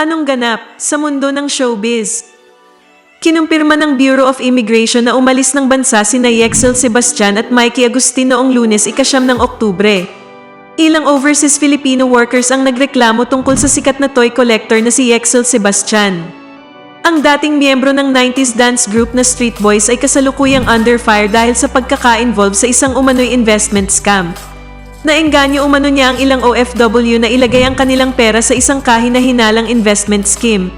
Anong ganap sa mundo ng showbiz? Kinumpirma ng Bureau of Immigration na umalis ng bansa sina Yexel Sebastian at Mikey Agustin noong lunes ikasyam ng Oktubre. Ilang overseas Filipino workers ang nagreklamo tungkol sa sikat na toy collector na si Yexel Sebastian. Ang dating miyembro ng 90s dance group na Street Boys ay kasalukuyang under fire dahil sa pagkaka-involve sa isang umano'y investment scam. Naengganyo umano niya ang ilang OFW na ilagay ang kanilang pera sa isang kahina-hinalang investment scheme.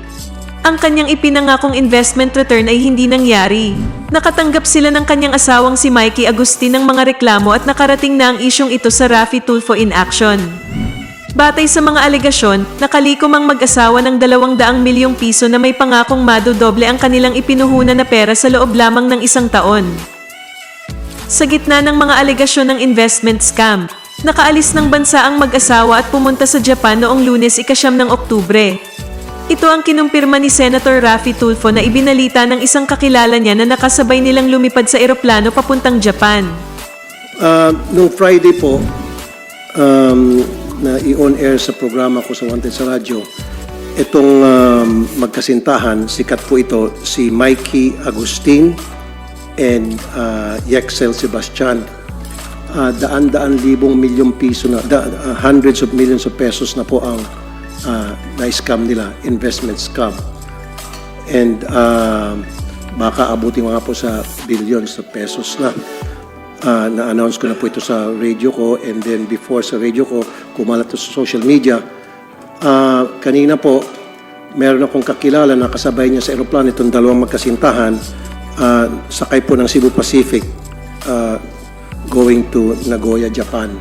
Ang kanyang ipinangakong investment return ay hindi nangyari. Nakatanggap sila ng kanyang asawang si Mikey Agustin ng mga reklamo at nakarating na ang isyong ito sa Rafi Tulfo in action. Batay sa mga alegasyon, nakalikom ang mag-asawa ng 200 milyong piso na may pangakong madodoble ang kanilang ipinuhunan na pera sa loob lamang ng isang taon. Sa gitna ng mga alegasyon ng investment scam, nakaalis ng bansa ang mag-asawa at pumunta sa Japan noong lunes ikasyam ng Oktubre. Ito ang kinumpirma ni Senator Rafi Tulfo na ibinalita ng isang kakilala niya na nakasabay nilang lumipad sa eroplano papuntang Japan. Uh, nung Friday po, um, na i-on air sa programa ko sa Wanted sa Radyo, itong um, magkasintahan, sikat po ito, si Mikey Agustin and uh, Yexel Sebastian. Uh, daan-daan libong milyong piso na, da, uh, hundreds of millions of pesos na po ang uh, na-scam nila, investment scam. And uh, baka abutin mga po sa billions of pesos na. Ah, na-announce ko na po ito sa radio ko and then before sa radio ko, kumalat to sa social media. Ah, kanina po, meron akong kakilala na kasabay niya sa aeroplano itong dalawang magkasintahan ah, sakay po ng Cebu Pacific ah, going to Nagoya, Japan.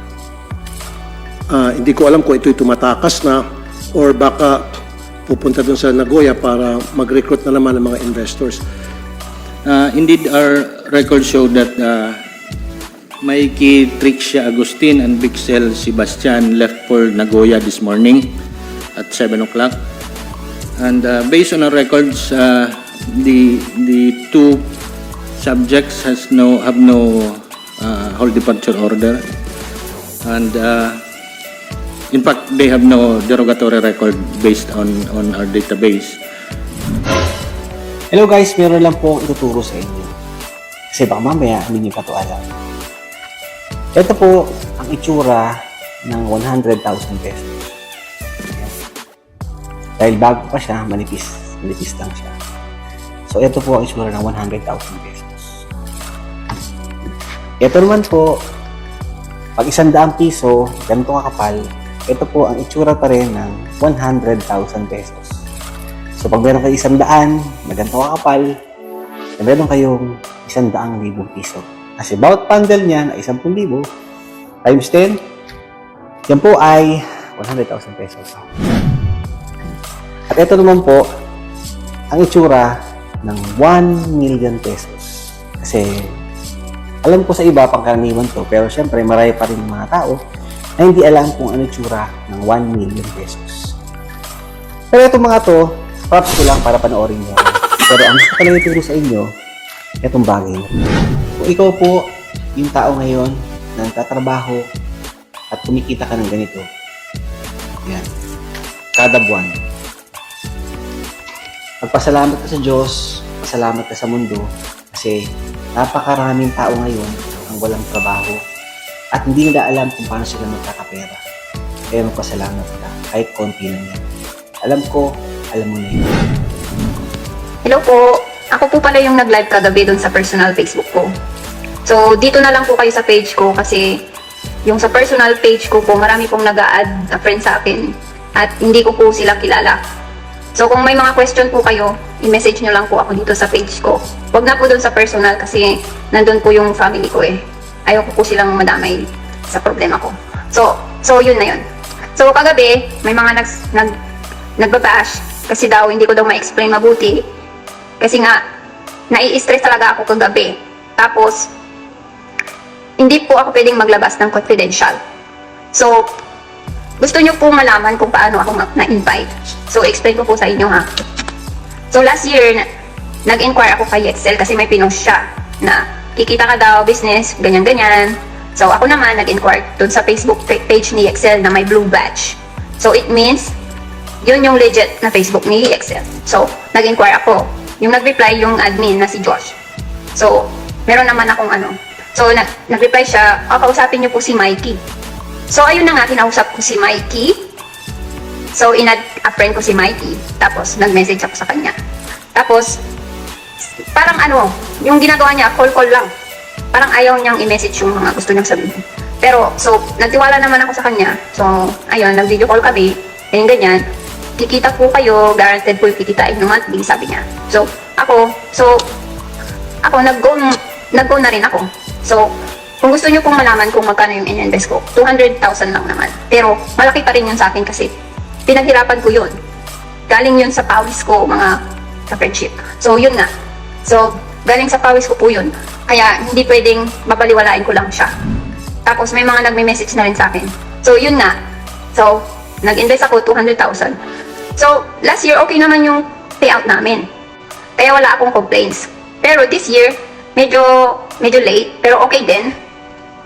Ah, hindi ko alam kung ito'y tumatakas na or baka pupunta dun sa Nagoya para mag-recruit na naman ng mga investors. Uh, indeed, our records show that uh, Mikey Trixia Agustin and Bixel Sebastian left for Nagoya this morning at 7 o'clock. And uh, based on our records, uh, the the two subjects has no have no uh, whole departure order, and uh, in fact they have no derogatory record based on on our database. Hello guys, meron lang po ituturo sa inyo. Kasi baka mamaya hindi niyo pa ito alam. Ito po ang itsura ng 100,000 pesos. Dahil bago pa siya, manipis. Manipis lang siya. So ito po ang itsura ng 100,000 pesos. Ito naman po, pag isang daang piso, ganito kakapal, ito po ang itsura pa rin ng 100,000 pesos. So pag meron kayo isang daan na ganito kakapal, na meron kayong isang daang libong piso. Kasi bawat bundle niyan ay 10,000 times 10, yan po ay 100,000 pesos. At ito naman po, ang itsura ng 1 million pesos. Kasi alam ko sa iba, pangkaraniwan to, pero syempre marami pa rin mga tao na hindi alam kung ano itsura ng 1 million pesos. Pero itong mga to, props ko lang para panoorin nyo. Pero ang gusto ko lang ituro sa inyo, itong bagay. Kung ikaw po, yung tao ngayon na nagtatrabaho at kumikita ka ng ganito, yan, kada buwan, magpasalamat ka sa Diyos, pasalamat ka sa mundo, kasi napakaraming tao ngayon ang walang trabaho at hindi nila alam kung paano sila magkakapera. Kaya magpasalamat ka, kahit konti lang yan. Alam ko, alam mo na yun. Hello po. Ako po pala yung nag-live kagabi doon sa personal Facebook ko. So, dito na lang po kayo sa page ko kasi yung sa personal page ko po, marami pong nag add na friend sa akin at hindi ko po sila kilala. So, kung may mga question po kayo, i-message nyo lang po ako dito sa page ko. Huwag na po doon sa personal kasi nandun po yung family ko eh. Ayoko po silang madamay sa problema ko. So, so yun na yun. So, kagabi, may mga nag, nag, nagbabash kasi daw hindi ko daw ma-explain mabuti kasi nga, nai-stress talaga ako kagabi. Tapos, hindi po ako pwedeng maglabas ng confidential. So, gusto nyo po malaman kung paano ako na-invite. So, explain ko po sa inyo ha. So, last year, na- nag-inquire ako kay Excel kasi may pinost siya na kikita ka daw, business, ganyan-ganyan. So, ako naman nag-inquire dun sa Facebook pa- page ni Excel na may blue badge. So, it means yun yung legit na Facebook ni Excel. So, nag-inquire ako. Yung nag-reply yung admin na si Josh. So, meron naman akong ano. So, nag- nag-reply siya, oh, kausapin niyo po si Mikey. So, ayun na nga, kinausap ko si Mikey. So, inad a friend ko si Mikey. Tapos, nag-message ako sa kanya. Tapos, parang ano, yung ginagawa niya, call-call lang. Parang ayaw niyang i-message yung mga gusto niyang sabihin. Pero, so, nagtiwala naman ako sa kanya. So, ayun, nag-video call kami. Ganyan, ganyan. Kikita po kayo, guaranteed po yung kikitain ng monthly, sabi niya. So, ako, so, ako, nag-go, nag-go na rin ako. So, kung gusto niyo pong malaman kung magkano yung in-invest ko, 200,000 lang naman. Pero, malaki pa rin yun sa akin kasi pinaghirapan ko yun. Galing yun sa pawis ko, mga ka-friendship. So, yun na. So, galing sa pawis ko po yun. Kaya, hindi pwedeng babaliwalain ko lang siya. Tapos, may mga nagme-message na rin sa akin. So, yun na. So, nag-invest ako 200,000. So, last year, okay naman yung payout namin. Kaya wala akong complaints. Pero this year, medyo medyo late, pero okay din.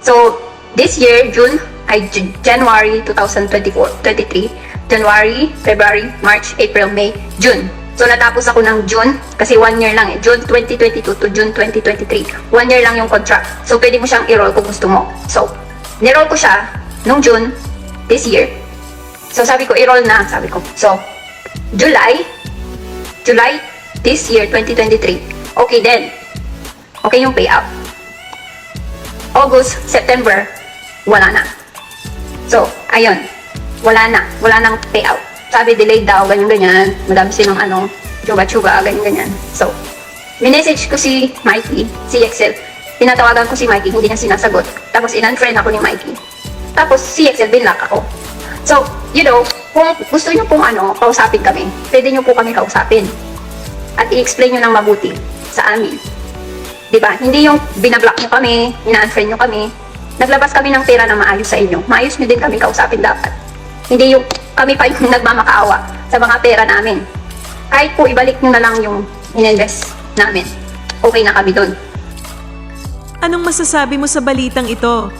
So, this year, June, ay January 2024, 23, January, February, March, April, May, June. So, natapos ako ng June, kasi one year lang eh. June 2022 to June 2023. One year lang yung contract. So, pwede mo siyang i-roll kung gusto mo. So, niroll ko siya nung June, this year. So, sabi ko, i-roll na, sabi ko. So, July, July this year, 2023. Okay din. Okay yung payout. August, September, wala na. So, ayun. Wala na. Wala nang payout. Sabi, delayed daw, ganyan-ganyan. Madami silang ano, chuga-chuga, ganyan-ganyan. So, minessage ko si Mikey, si Excel. Tinatawagan ko si Mikey, hindi niya sinasagot. Tapos, in-unfriend ako ni Mikey. Tapos, si Excel, binlock ako. So, you know, kung gusto niyo pong ano, kausapin kami, pwede niyo po kami kausapin. At i-explain niyo ng mabuti sa amin. 'Di ba? Hindi yung binablock niyo kami, ina-unfriend niyo kami. Naglabas kami ng pera na maayos sa inyo. Maayos niyo din kami kausapin dapat. Hindi yung kami pa yung nagmamakaawa sa mga pera namin. Kahit po ibalik niyo na lang yung ininvest namin. Okay na kami doon. Anong masasabi mo sa balitang ito?